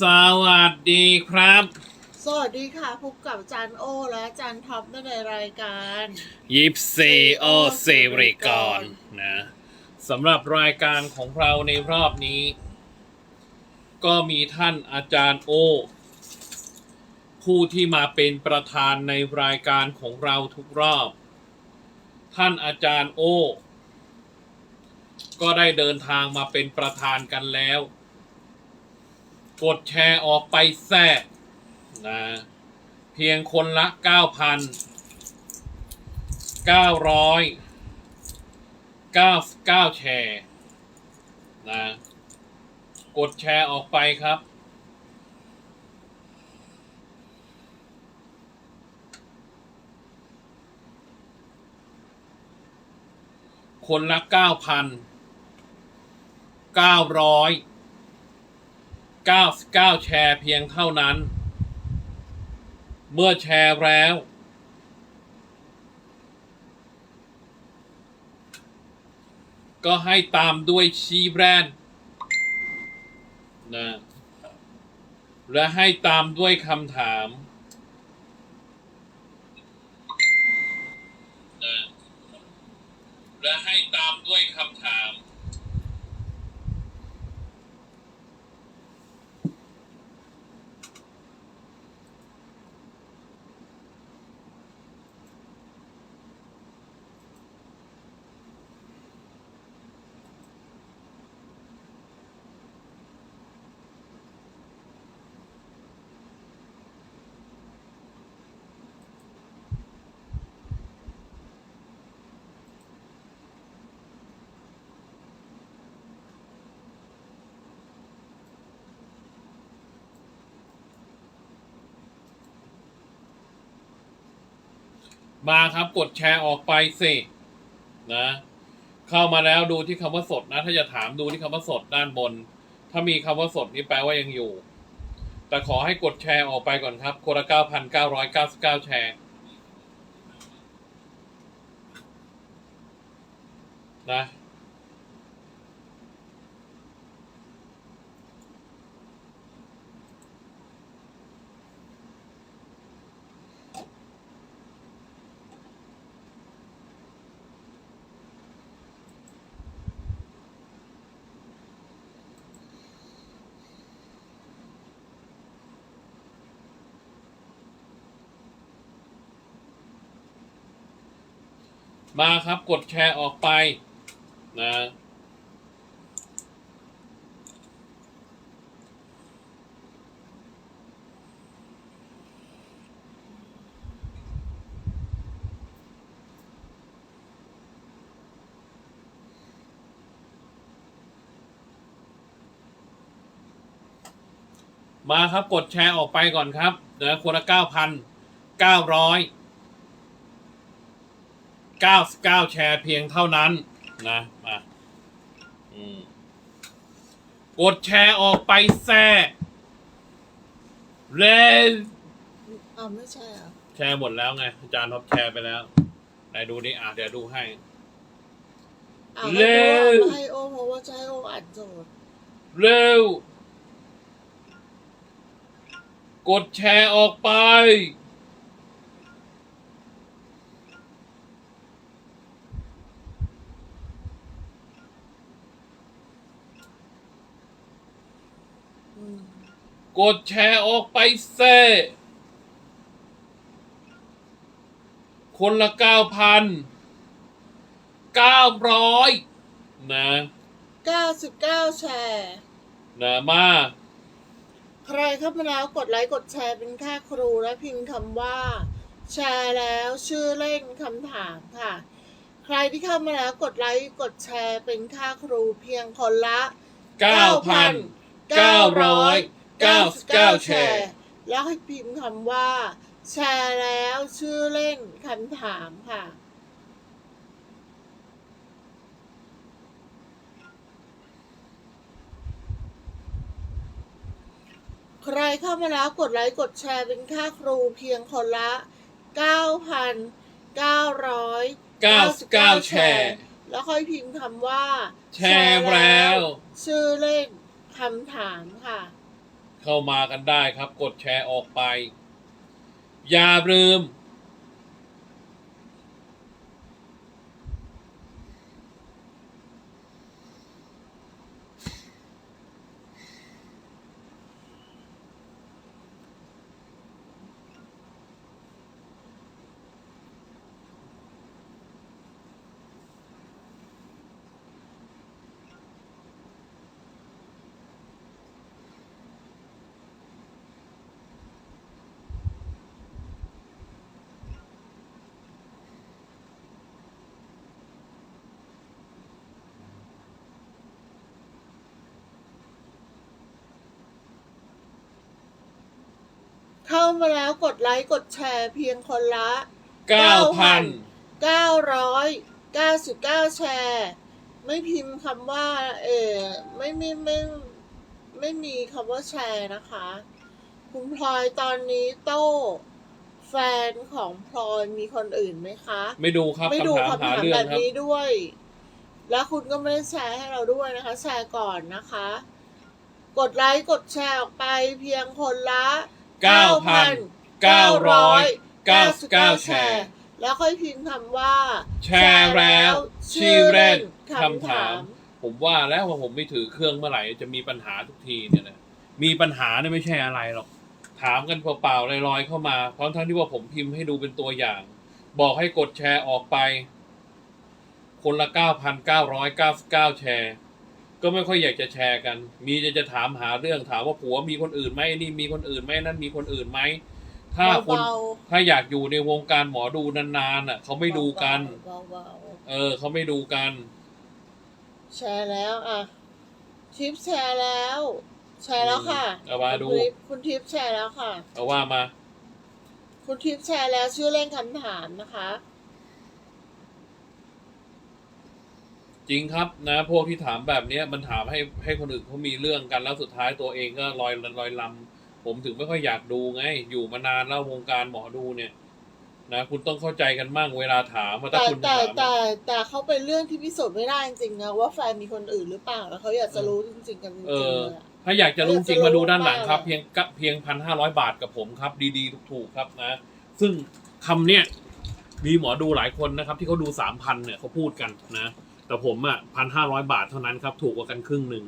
สวัสดีครับ สวัสดีค่ะพบกับจันโอและจันท็อปในรายการยิปซีโอเซริกรนะสำหรับรายการของเราในรอบนี้ ก็มีท่านอาจารย์โอ ผู้ที่มาเป็นประธานในรายการของเราทุกรอบ ท่านอาจารย์โอ ก็ได้เดินทางมาเป็นประธานกันแล้ว กดแชร์ออกไปแทรกนะเพียงคนละ 9,000 900 99 แชร์นะกดแชร์ออกไปครับ คนละ 9,000 900 99 แชร์เพียงเท่านั้น เมื่อแชร์แล้ว ก็ให้ตามด้วยชีแบรนด์นะและให้ตามด้วยคำถามนะและให้ตามด้วยคำถาม มาครับกดแชร์ออกไปสินะ เข้ามาแล้วดูที่คำว่าสดนะ ถ้าจะถามดูที่คำว่าสดด้านบน ถ้ามีคำว่าสดนี่แปลว่ายังอยู่ แต่ขอให้กดแชร์ออกไปก่อนครับคนละเก้าพันเก้าร้อยเก้าสิบเก้าแชร์นะ มาครับกดแชร์ออกไปนะมาครับกดแชร์ออกไปก่อนครับเดี๋ยวคนละเก้าพันเก้าร้อย 99 แชร์เพียงเท่านั้นนะมาอืมกดแชร์ออกไปแซ่เร็วอ้าวไม่ใช่เหรอแชร์หมดแล้วไง อาจารย์ท็อปแชร์ไปแล้วไหนดูนี่อะเดี๋ยวดูให้อ้าวเร็แล้ววโอเอามาให้โอเพราะว่าจะให้โออ่านโจทย์เร็ว กดแชร์ออกไป อืม กดแชร์ออกไปเซ่คนละเก้าพันเก้าร้อยนะเก้าสิบเก้าแชร์นะมา ใครเข้ามาแล้วกดไลค์กดแชร์เป็นค่าครูและพิมพ์คำว่า แชร์แล้วชื่อเล่นคำถามค่ะ ใครที่เข้ามาแล้วกดไลค์กดแชร์เป็นค่าครูเพียงคนละเก้าพันเก้าร้อย เก้าสิบเก้าแชร์ แล้วให้พิมพ์คำว่า แชร์แล้วชื่อเล่นคำถามค่ะ ใครเข้ามาแล้วกดไลค์กดแชร์เป็นค่าครูเพียงคนละ 9,999 99 แชร์ แล้วค่อยพิมพ์คำว่า แชร์แล้ว ชื่อเล่นคำถามค่ะ เข้ามากันได้ครับ กดแชร์ออกไป อย่าลืม เข้ามาแล้วกดไลค์กดแชร์เพียงคนละ 9,000 999 แชร์ ไม่พิมพ์คำว่า เออไม่ไม่ไม่ไม่มีคำว่าแชร์นะคะ คุณพลอยตอนนี้โต้แฟนของพลอยมีคนอื่นไหมคะ ไม่ดูครับไม่ดูคำถามคำหาถามเรื่อแบงบครับ นี้ด้วย แล้วคุณก็ไม่ได้แชร์ให้เราด้วยนะคะ แชร์ก่อนนะคะ กดไลค์กดแชร์ออกไปเพียงคนละ 9,999 แชร์ แล้วค่อยพิมพ์คำว่า แชร์แล้ว ชื่อเล่นคำคำถาถามมผมว่าแล้วว่าผมไม่ถือเครื่องเมื่อไหร่จะมีปัญหาทุกทีเนี่ยนะมีปัญหาเนี่ยไม่ใช่อะไรหรอก ถามกันเปล่าๆลอยๆเข้ามาพร้อมทั้งที่ว่าผมพิมพ์ให้ดูเป็นตัวอย่าง บอกให้กดแชร์ออกไป คนละ 9,999 แชร์ ก็ไม่ค่อยอยากจะแชร์กัน มีจะจะถามหาเรื่องถามว่าผัวมีคนอื่นไหมนี่มีคนอื่นไหมนั่นมีคนอื่นไหมถ้าคุณเบาถ้าอยากอยู่ในวงการหมอดูนานๆอะเขาๆไม่ดูกันเบาเออเขาไม่ดูกันๆแชร์แล้วอะทิปแชร์แล้ว แชร์แล้วค่ะเอามาดูคุณทิพย์คุณทิปแชร์แล้วค่ะ เอาว่ามา คุณทิปแชร์แล้วชื่อเล่นคำถามนะคะ จริงครับนะพวกที่ถามแบบเนี้ยมันถามให้ให้คนอื่นเขามีเรื่องกันแล้วสุดท้ายตัวเองก็ลอยลอยลำผมถึงไม่ค่อยอยากดูไง อยู่มานานแล้ววงการหมอดูเนี่ย นะ คุณต้องเข้าใจกันมั่งเวลาถามว่าถ้าแต่คุณแต่ถามแต่แต่เขาเป็นเรื่องที่พิสูจน์ไม่ได้จริงๆนะว่าแฟนมีคนอื่นหรือเปล่าแล้วเขาอยากจะรู้จริงๆกันจริงเอๆอเลยอะ ถ้าอยากจะรู้จริงมาดูด้านหลังครับจะรู้เพียงกะเพียงพันห้าร้อยบาทกับผมครับ ดีๆ ถูกๆครับนะ ซึ่งคำเนี้ยมีหมอดูหลายคนนะครับ ที่เขาดูสามพันเนี่ยเขาพูดกันนะ แต่ผมอะพันห้าร้อยบาทเท่านั้นครับ ถูกกว่ากันครึ่งหนึ่ง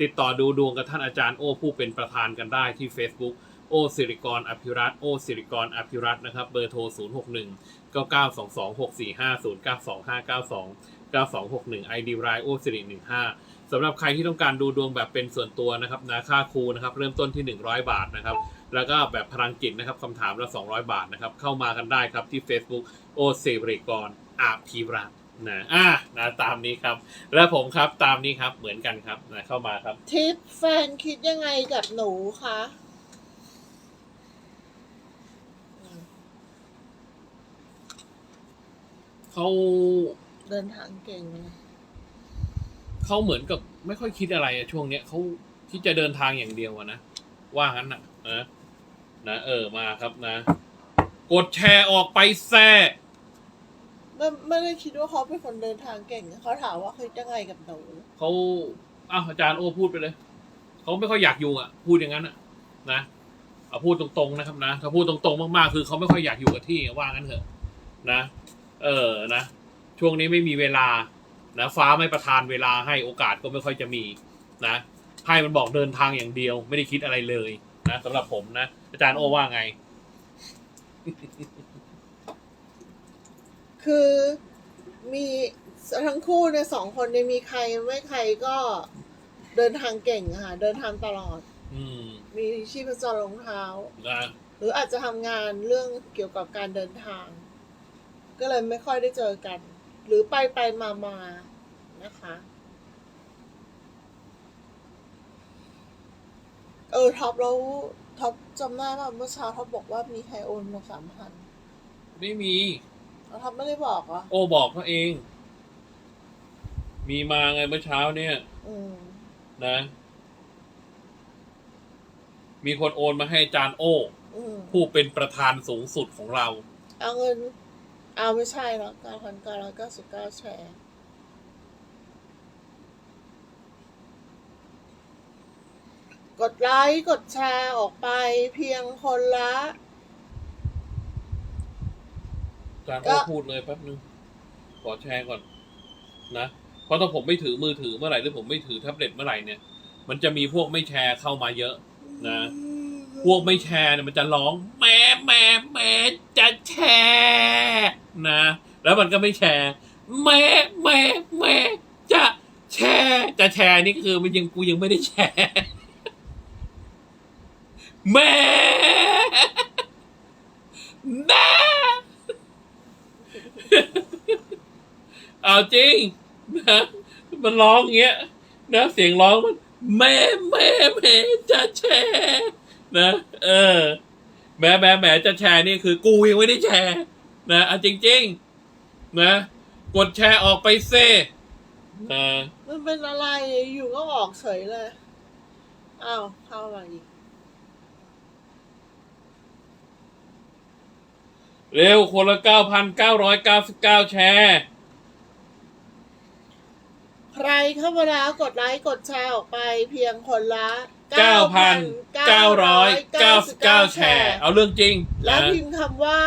ติดต่อดูดวงกับท่านอาจารย์โอ้ผู้เป็นประธานกันได้ที่ Facebook โอ้สิริกรอภิรัตโอ้สิริกรอภิรัตนะครับ เบอร์โทร 0 6 1 9 9 2 2 6 4 5 0 9 2 5 9 2 9 2 6 1 ID รายโอสิริ15สำหรับใครที่ต้องการดูดวงแบบเป็นส่วนตัวนะครับนะค่าครูนะครับ เริ่มต้นที่ 100 บาทนะครับแล้วก็แบบพลังจิตนะครับคำถามละ200 บาทนะครับ เข้ามากันได้ครับที่ Facebook โอสิริกรอภิรัต น์นะอะนะตามนี้ครับ และผมครับตามนี้ครับเหมือนกันครับนะเข้ามาครับ ทิปแฟนคิดยังไงกับหนูคะอืมเขาเดินทางเก่งนะเขาเหมือนกับไม่ค่อยคิดอะไรอะช่วงเนี้ยเขาที่จะเดินทางอย่างเดียวอะนะว่างั้นนะนะนะเออมาครับนะ กดแชร์ออกไปแซ่ ไม่ไม่ได้คิดว่าเขาเป็นคนเดินทางเก่ง เขาถามว่าคิดยังไงกับหนูเขาอ้าวอาจารย์โอ้พูดไปเลย เขาไม่ค่อยอยากอยู่อะ พูดอย่างนั้นอะ นะเอาพูดตรงๆนะครับนะ ถ้าพูดตรงๆมากๆ คือเขาไม่ค่อยอยากอยู่กับที่ว่างั้นเถอะ นะ เออ นะ ช่วงนี้ไม่มีเวลา นะ ฟ้าไม่ประทานเวลาให้โอกาสก็ไม่ค่อยจะมี นะไพ่มันบอกเดินทางอย่างเดียว ไม่ได้คิดอะไรเลย นะสำหรับผมนะ อาจารย์โอว่าไง คือมีทั้งคู่เนี่ยสองคนเนี่ยมีใครไม่ใครก็เดินทางเก่งอะค่ะ เดินทางตลอด อืมมีชีพจรรองเท้า นะหรืออาจจะทำงานเรื่องเกี่ยวกับการเดินทาง ก็เลยไม่ค่อยได้เจอกัน หรือไปไปมามานะคะ เออท็อปแล้วท็อปจำได้ป่ะเมื่อเช้าท็อปบอกว่ามีใครโอนมาสามพัน ไม่มี แล้วท็อปไม่ได้บอกเหรอ โอบอกเขาเอง มีมาไงเมื่อเช้าเนี่ย อืม นะ มีคนโอนมาให้อาจารย์โออืม ผู้เป็นประธานสูงสุดของเรา เอาเงิน เอาไม่ใช่หรอกเก้าพันเก้าร้อยเก้าสิบเก้าแชร์กกดไลค์ กดแชร์ออกไปเพียงคนละ อา จารย์ก็โอ้พูดเลยแป๊บนึง ขอแชร์ก่อน นะ เพราะถ้าผมไม่ถือมือถือเมื่อไหร่หรือผมไม่ถือแท็บเล็ตเมื่อไหร่เนี่ย มันจะมีพวกไม่แชร์เข้ามาเยอะ นะ พวกไม่แชร์เนี่ยมันจะร้องแม่แม่แม่จะแชร์นะ แล้วมันก็ไม่แชร์แม่แม่แม่จะแชร์จะแชร์นี่คือมันยังกูยังไม่ได้แชร์แม่แม่ เอาจริงนะมันร้องอย่างเงี้ยนะเสียงร้องมันแม่แม่แม่จะแชร์นะ เออแม่แม่แม่จะแชร์นี่คือ กูยังไม่ได้แชร์ นะเอาจริง ๆ นะกดแชร์ออกไปเซ่นะมันเป็นอะไรอยู่ก็ออกเฉยเลยอ้าวเข้ามาอีก เร็วคนละเก้าพันเก้าร้อยเก้าสิบเก้าแชร์ ใครเข้ามาแล้วกดไลค์กดแชร์ออกไปเพียงคนละเก้าพันเก้าร้อยเก้าสิบเก้าแชร์ เอาเรื่องจริง แล้วนะพิมพ์คำว่า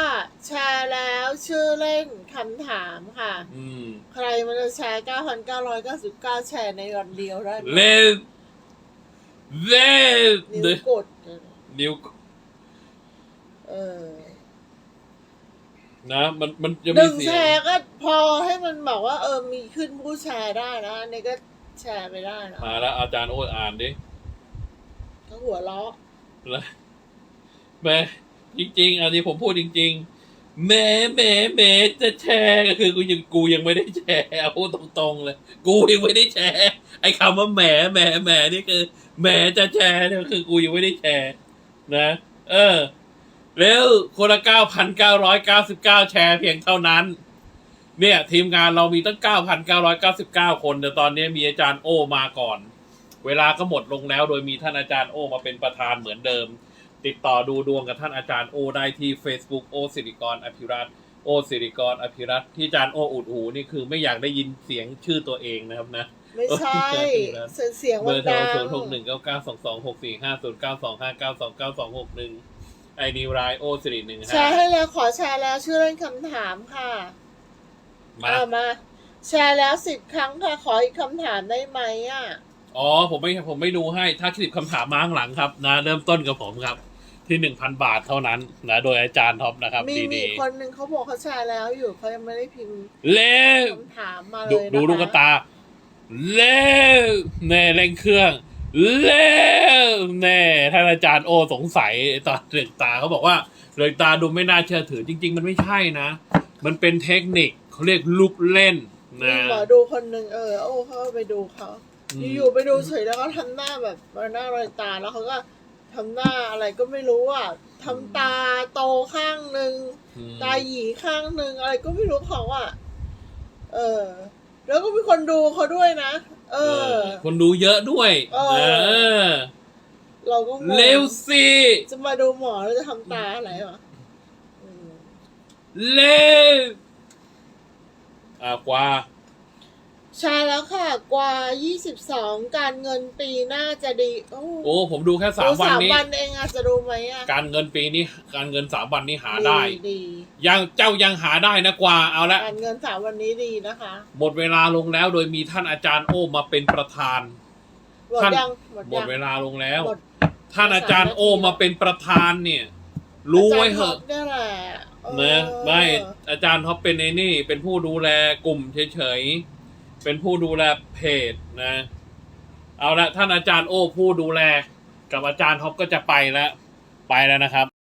แชร์แล้วชื่อเล่นคำถามค่ะ อืม ใครมันจะแชร์9,999แชร์ในวันเดียวได้ไหมเล่นเล่นนิ้วกดนิ้วเออ นะมันมันจะหมีนึ่งเสีแชยงร์ก็พอให้มันบอกว่า เออมีขึ้นผู้แชร์ได้นะอันนี้ก็แชร์ไปได้นะมาแล้วอาจารย์โอ้ยอ่านดิก็หัวเราะแล้วแม่จริง ๆ อันนี้ผมพูดจริง ๆแม่แม่แม่จะแชร์ก็คือกูยังกูยังไม่ได้แชร์เอาพูดตรงๆเลยกูยังไม่ได้แชร์ ไอ้คำว่าแหมแหมแหมนี่คือแหมจะแชร์เนี่ยคือกูยังไม่ได้แชร์นะ เออ แล้วคนละเก้าพันเก้าร้อยเก้าสิบเก้าแชร์เพียงเท่านั้น เนี่ย ทีมงานเรามีตั้งเก้าพันเก้าร้อยเก้าสิบเก้าคน แต่ตอนนี้มีอาจารย์โอมาก่อน เวลาก็หมดลงแล้ว โดยมีท่านอาจารย์โอมาเป็นประธานเหมือนเดิม ติดต่อดูดวงกับท่านอาจารย์โอได้ที่ Facebook โอสิริกรอภิรัตน์โอสิริกรอภิรัตน์ที่อาจารย์โออุดหูนี่คือไม่อยากได้ยินเสียงชื่อตัวเองนะครับนะไม่ใช่เออเสียงเสียงเบมัอนร์โทรดังศูนย์หกหนึ่งเก้าเก้าสองสองหกสี่ห้าศูนย์เก้าสองห้าเก้าสองเก้าสองหกหนึ่ง ไอนิวไรโอสิริหนึ่งแชห้าร์ให้แล้วขอแชร์แล้วชื่อเล่นคำถามค่ะมาเอามา แชร์แล้วสิบครั้งค่ะ ขออีกคำถามได้ไหมอะอ๋อผมไม่ผมไม่ดูให้ถ้าคลิปคำถามมาข้างหลังครับ นะ เริ่มต้นกับผมครับ ที่หนึ่งพันบาทเท่านั้น นะ โดยอาจารย์ท็อปนะครับ มีมีดีคนหนึ่งเขาบอกเขาแชร์แล้วอยู่เขายังไม่ได้พิมพ์ๆเล่วคำถามมาเลดูยนะคะดูลูกตาเล่วแน่เร่งเครื่อง เล่วแน่ท่านอาจารย์โอสงสัยตอนเลือกตาเขาบอกว่าเลือกตาดูไม่น่าเชื่อถือจริง ๆ มันไม่ใช่นะ มันเป็นเทคนิคเขาเรียกลูกเล่นมีนะหมอดูคนหนึ่งเออโอ้เขาไปดูเขาอืมอยู่ๆไปดูเฉยแล้วก็ทำหน้าแบบหน้ารอยตาแล้วเขาก็ทำหน้าอะไรก็ไม่รู้อะทำตาโตข้างหนึ่งอืมตาหยีข้างหนึ่งอะไรก็ไม่รู้เขาอะเออ แล้วก็มีคนดูเขาด้วยนะเอเอออ คนดูเยอะด้วย เออ เออ เราก็งงเร็วสิจะมาดูหมอแล้วจะทำตาอะไรวะอืมเร็วอ่ากว่า ใช่แล้วค่ะ กว่า 22 การเงินปีหน้าจะดี โอ้โอ้ผมดูแค่สามดูวันสามนี้ วันเองอะจะดูไหมอะการเงินปีนี้ การเงินสามวันนี้หาได้ ดียังเจ้ายังหาได้นะกว่าเอาละ การเงินสามวันนี้ดีนะคะ หมดเวลาลงแล้วโดยมีท่านอาจารย์โอมาเป็นประธาน หมดท่าน ยังหมดหมยัดงเวลาลงแล้ว หมด ท่านอาจารย์โอมาเป็นประธานเนี่ย รู้ไว้เหอะาจารย์ท็ปเนี่ยแหละเออ นะไม่อาจารย์ท็อปเป็นไอ้นี่ เป็นผู้ดูแลกลุ่มเฉยๆ เป็นผู้ดูแลเพจนะ เอาละท่านอาจารย์โอ้ผู้ดูแล กับอาจารย์ท็อปก็จะไปแล้ว ไปแล้วนะครับ